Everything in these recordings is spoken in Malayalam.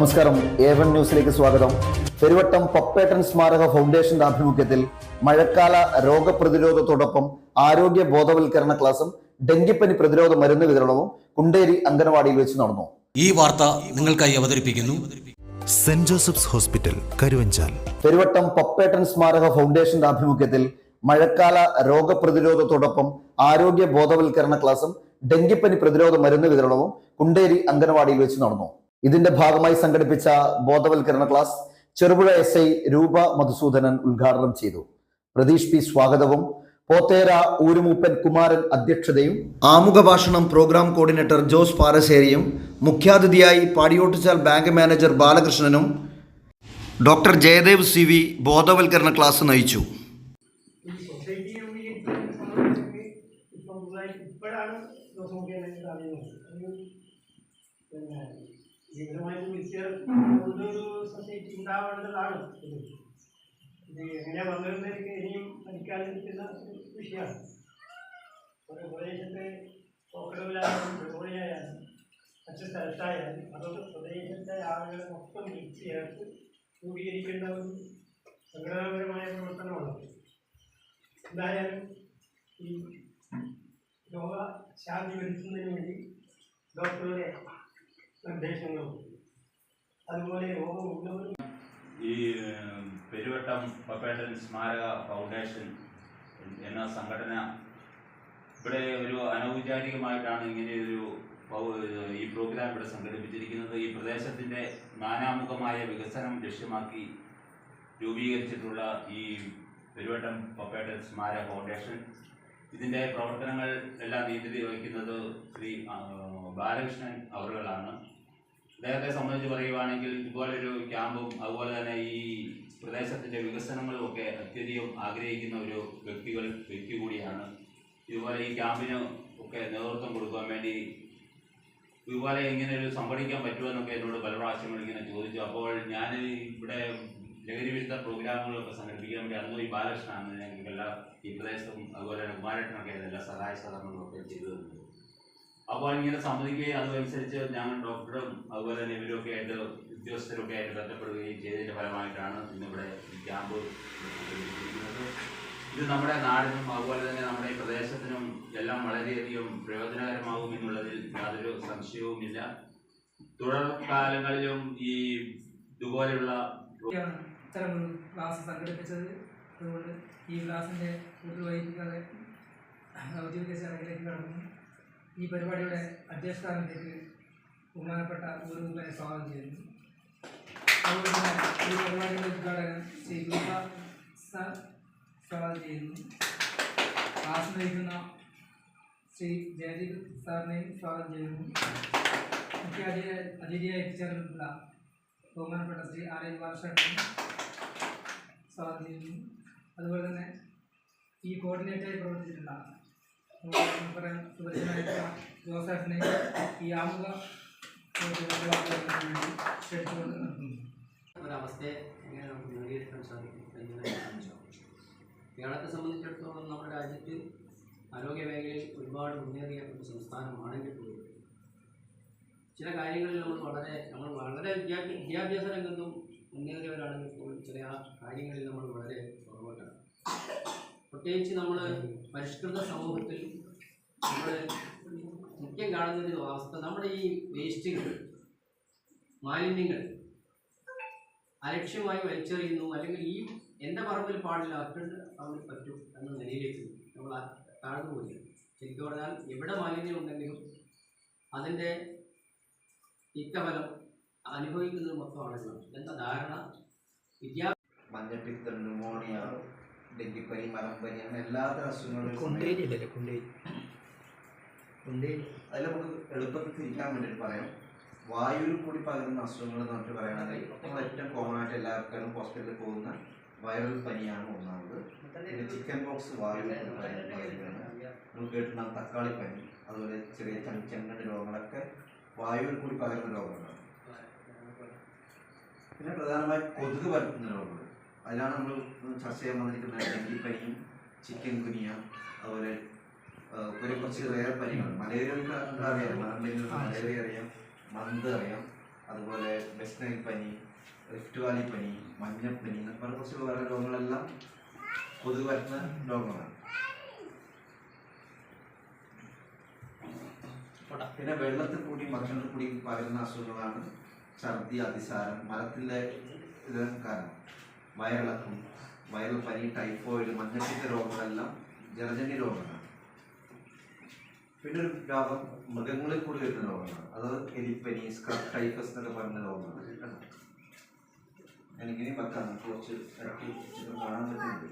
നമസ്കാരം. ഏവൻ ന്യൂസിലേക്ക് സ്വാഗതം. പെരുവട്ടം പപ്പേട്ടൻ സ്മാരക ഫൗണ്ടേഷന്റെ ആഭിമുഖ്യത്തിൽ മഴക്കാല രോഗപ്രതിരോധത്തോടൊപ്പം ആരോഗ്യ ബോധവൽക്കരണ ക്ലാസും ഡെങ്കിപ്പനി പ്രതിരോധ മരുന്ന് വിതരണവും കുണ്ടേരി അംഗനവാടിയിൽ വെച്ച് നടന്നു. ഈ വാർത്ത നിങ്ങൾക്കായി അവതരിപ്പിക്കുന്നു. Saint Joseph's Hospital Karuvanchal. Peruvattam Pappettan സ്മാരക ഫൗണ്ടേഷന്റെ ആഭിമുഖ്യത്തിൽ മഴക്കാല രോഗപ്രതിരോധത്തോടൊപ്പം ആരോഗ്യ ബോധവൽക്കരണ ക്ലാസും ഡെങ്കിപ്പനി പ്രതിരോധ മരുന്ന് വിതരണവും കുണ്ടേരി അംഗനവാടിയിൽ വെച്ച് നടന്നു. ഇതിന്റെ ഭാഗമായി സംഘടിപ്പിച്ച ബോധവൽക്കരണ ക്ലാസ് ചെറുപുഴ എസ് ഐ രൂപ മധുസൂദനൻ ഉദ്ഘാടനം ചെയ്തു. പ്രതീഷ് പി സ്വാഗതവും. പോത്തേര ഊരുമൂപ്പൻ കുമാരൻ അധ്യക്ഷതയും. ആമുഖ ഭാഷണം പ്രോഗ്രാം കോർഡിനേറ്റർ ജോസ് പാറശ്ശേരിയും. മുഖ്യാതിഥിയായി പാടിയോട്ടിച്ചാൽ ബാങ്ക് മാനേജർ ബാലകൃഷ്ണനും. ഡോക്ടർ ജയദേവ് സി വി ബോധവൽക്കരണ ക്ലാസ് നയിച്ചു. ഇപ്പോഴാണ് ജീവിതമായിട്ട് വിദ്യാർത്ഥി സൊസൈറ്റി ഉണ്ടാവേണ്ടതാണ്. ഇത് ഇത് എങ്ങനെ വന്നിരുന്നവർക്ക് ഇനിയും പഠിക്കാതിരിക്കുന്ന ഒരു വിഷയമാണ്. ഒരു പ്രദേശത്തെ പോക്കടവിലായാലും ജോലിയായാലും മറ്റു സ്ഥലത്തായാലും അതൊക്കെ പ്രദേശത്തെ ആളുകളെ മൊത്തം മിക്സ് ചേർത്ത് രൂപീകരിക്കേണ്ട ഒരു സംഘടനാപരമായ പ്രവർത്തനമാണ്. എന്തായാലും ഈ രോഗ ശാന്തി വരുത്തുന്നതിന് വേണ്ടി ഡോക്ടറുടെ നിർദ്ദേശങ്ങളും അതുപോലെ രോഗമുള്ളവർ ഈ പെരുവട്ടം പപ്പേട്ടൻ സ്മാരക ഫൗണ്ടേഷൻ എന്ന സംഘടന ഇവിടെ ഒരു അനൗപചാരികമായിട്ടാണ് ഇങ്ങനെ ഒരു ഈ പ്രോഗ്രാം ഇവിടെ സംഘടിപ്പിച്ചിരിക്കുന്നത്. ഈ പ്രദേശത്തിന്റെ നാനാമുഖമായ വികസനം ലക്ഷ്യമാക്കി രൂപീകരിച്ചിട്ടുള്ള ഈ പെരുവട്ടം പപ്പേട്ടൻ സ്മാരക ഫൗണ്ടേഷൻ ഇതിന്റെ പ്രവർത്തനങ്ങൾ എല്ലാം നീതി വഹിക്കുന്നത് ശ്രീ ബാലകൃഷ്ണൻ അവറുകളാണ് അദ്ദേഹത്തെ സംബന്ധിച്ച് പറയുവാണെങ്കിൽ ഇതുപോലൊരു ക്യാമ്പും അതുപോലെ തന്നെ ഈ പ്രദേശത്തിന്റെ വികസനങ്ങളും ഒക്കെ അത്യധികം ആഗ്രഹിക്കുന്ന ഒരു വ്യക്തികൾ വ്യക്തി കൂടിയാണ്. ഇതുപോലെ ഈ ക്യാമ്പിന് ഒക്കെ നേതൃത്വം കൊടുക്കാൻ വേണ്ടി ഇതുപോലെ ഇങ്ങനെ ഒരു സംഘടിക്കാൻ പറ്റുമെന്നൊക്കെ എന്നോട് പല പ്രാവശ്യങ്ങൾ ഇങ്ങനെ ചോദിച്ചു. അപ്പോൾ ഞാൻ ഇവിടെ ലഹരി വിരുദ്ധ പ്രോഗ്രാമുകളൊക്കെ സംഘടിപ്പിക്കാൻ വേണ്ടി അന്ന് ഈ ബാലകൃഷ്ണനാണ് ഞങ്ങൾക്കെല്ലാം ഈ പ്രദേശത്തും അതുപോലെ തന്നെ കുമാരേട്ടനൊക്കെ എല്ലാ സഹായ സഹകരണങ്ങളൊക്കെ ചെയ്തു തന്നത്. അപ്പോൾ ഇങ്ങനെ സമ്മതിക്കുകയും അതനുസരിച്ച് ഞങ്ങൾ ഡോക്ടറും അതുപോലെ തന്നെ ഇവരൊക്കെ ആയിട്ട് ഉദ്യോഗസ്ഥരൊക്കെ ആയിട്ട് ബന്ധപ്പെടുകയും ചെയ്തതിന്റെ ഫലമായിട്ടാണ് ഇന്നിവിടെ ഈ ക്യാമ്പ് ഇത് നമ്മുടെ നാടിനും അതുപോലെ തന്നെ നമ്മുടെ ഈ പ്രദേശത്തിനും എല്ലാം വളരെയധികം പ്രയോജനകരമാകും എന്നുള്ളതിൽ യാതൊരു സംശയവുമില്ല. തുടർ കാലങ്ങളിലും ഈ ഇതുപോലെയുള്ള ഒരു ക്ലാസ് സംഘടിപ്പിച്ചത്. അതുകൊണ്ട് ഈ ക്ലാസ്സിന്റെ കൂടുതൽ വൈകിക്കാതെ ഔദ്യോഗിക ചടങ്ങിലേക്ക് കടന്നു. ഈ പരിപാടിയുടെ അധ്യക്ഷസ്ഥാനത്തേക്ക് ബഹുമാനപ്പെട്ട മുമ്പനെ സ്വാഗതം ചെയ്യുന്നു. അതുകൊണ്ട് തന്നെ ഈ പരിപാടിയുടെ ഉദ്ഘാടകൻ ശ്രീ സാർ സ്വാഗതം ചെയ്യുന്നു. ക്ലാസ് നയിക്കുന്ന ശ്രീ ജയദീപ് സാറിനെയും സ്വാഗതം ചെയ്യുന്നു. മുഖ്യ അതിഥി അതിഥിയായി എത്തിച്ചേർന്നിട്ടുള്ള ബഹുമാനപ്പെട്ട ശ്രീ ആർ എൻ ബാലകൃഷ്ണൻ സ്വാധീനിക്കുന്നു അതുപോലെ തന്നെ ഈ കോർഡിനേറ്ററായി സുപരിചിതനായിട്ടുള്ള ജോസഫിനെ ഈ ആമുഖ ക്ഷണിച്ചുകൊണ്ട് ഒരവസ്ഥയെ എങ്ങനെ നമുക്ക് നേടിയെടുക്കാൻ സാധിക്കും കേരളത്തെ സംബന്ധിച്ചിടത്തോളം നമ്മുടെ രാജ്യത്ത് ആരോഗ്യ മേഖലയിൽ ഒരുപാട് മുന്നേറിയ ഒരു സംസ്ഥാനമാണെങ്കിൽ ചില കാര്യങ്ങളിൽ നമ്മൾ വളരെ നമ്മൾ വളരെ വിദ്യാഭ്യാസ വിദ്യാഭ്യാസ രംഗത്തും മുന്നേറിയവരാണെങ്കിൽ പോലും ചില ആ കാര്യങ്ങളിൽ നമ്മൾ വളരെ പുറകോട്ടാണ്. പ്രത്യേകിച്ച് നമ്മൾ പരിഷ്കൃത സമൂഹത്തിൽ നമ്മൾ മുഖ്യം കാണുന്ന ഒരു അവസ്ഥ നമ്മുടെ ഈ വേസ്റ്റുകൾ മാലിന്യങ്ങൾ അലക്ഷ്യമായി വലിച്ചെറിയുന്നു അല്ലെങ്കിൽ ഈ എന്റെ പറമ്പിൽ പാടില്ല അറ്റണ്ട് പറമ്പിൽ പറ്റും എന്ന നിലയിലേക്ക് നമ്മൾ താഴ്ന്നു പോയി ശരിക്കും പറഞ്ഞാൽ എവിടെ മാലിന്യം ഉണ്ടെങ്കിലും അതിന്റെ തിക്തഫലം അനുഭവിക്കുന്നത് മൊത്തമാണ് എന്താ ധാരണ? വിദ്യാ മഞ്ഞപ്പിത്തം ന്യൂമോണിയ ഡെങ്കിപ്പനി മലമ്പനി അങ്ങനെ എല്ലാത്തരം അസുഖങ്ങളും അതിൽ നമുക്ക് എളുപ്പത്തിൽ തിരിക്കാൻ വേണ്ടിയിട്ട് പറയാം. വായുവിൽ കൂടി പകരുന്ന അസുഖങ്ങൾ എന്ന് പറഞ്ഞിട്ട് പറയുകയാണെങ്കിൽ നമ്മൾ ഏറ്റവും കോമൺ ആയിട്ട് എല്ലാവർക്കും ഹോസ്പിറ്റലിൽ പോകുന്ന വൈറൽ പനിയാണ് ഒന്നാമത്. പിന്നെ ചിക്കൻ ബോക്സ് വായുവിൽ കൂടി നമുക്ക് കേട്ടിട്ടുണ്ടാകും തക്കാളി പനി അതുപോലെ ചെറിയ ചെ- ചെങ്കണ്ണ് രോഗങ്ങളൊക്കെ വായുവിൽ കൂടി പകരുന്ന രോഗങ്ങളാണ്. പിന്നെ പ്രധാനമായി കൊതുക് പരത്തുന്ന രോഗങ്ങൾ. അതിലാണ് നമ്മൾ ചർച്ച ചെയ്യാൻ വന്നിരിക്കുന്ന ഡെങ്കിപ്പനിയും ചിക്കൻ കുനിയ അതുപോലെ ഒരു കുറച്ച് വേറെ പനികൾ മലേറിയ അറിയാം. മലേറിയ അറിയാം മന്ത് അറിയാം അതുപോലെ വെസ്റ്റ് പനി റിഫ്റ്റ് വാലി പനി മഞ്ഞപ്പനി എന്നൊക്കെ പറഞ്ഞ കുറച്ച് വേറെ രോഗങ്ങളെല്ലാം കൊതുക് പരത്തുന്ന രോഗങ്ങളാണ്. പിന്നെ വെള്ളത്തിൽ കൂടി ഭക്ഷണത്തിൽ കൂടി പകരുന്ന അസുഖങ്ങളാണ് ഛർദി അതിസാരം മലത്തിന്റെ ഇത് കാരണം. വയറിളക്കം വയറിൽ പനി ടൈഫോയിഡ് മഞ്ഞപ്പിത്ത രോഗങ്ങളെല്ലാം ജലജന്യ രോഗങ്ങളാണ്. പിന്നെ ഒരു രോഗം മൃഗങ്ങളിൽ കൂടി വരുന്ന രോഗങ്ങളാണ്. അത് എലിപ്പനി സ്ക്രബ് ടൈഫസ് എന്നൊക്കെ പറയുന്ന രോഗങ്ങളാണ്. കേട്ടോ ഞാനിങ്ങനെ വെക്കാം നമുക്ക് കുറച്ച് ഇറക്കി കാണാൻ പറ്റുന്നുണ്ട്.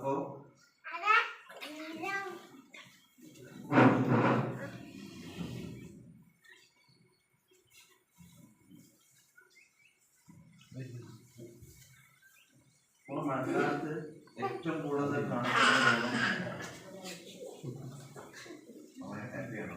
അപ്പോൾ ഇപ്പോൾ മഴക്കാലത്ത് ഏറ്റവും കൂടുതൽ കാണപ്പെടുന്ന രോഗം വളരെ ഹാപ്പിയാണ്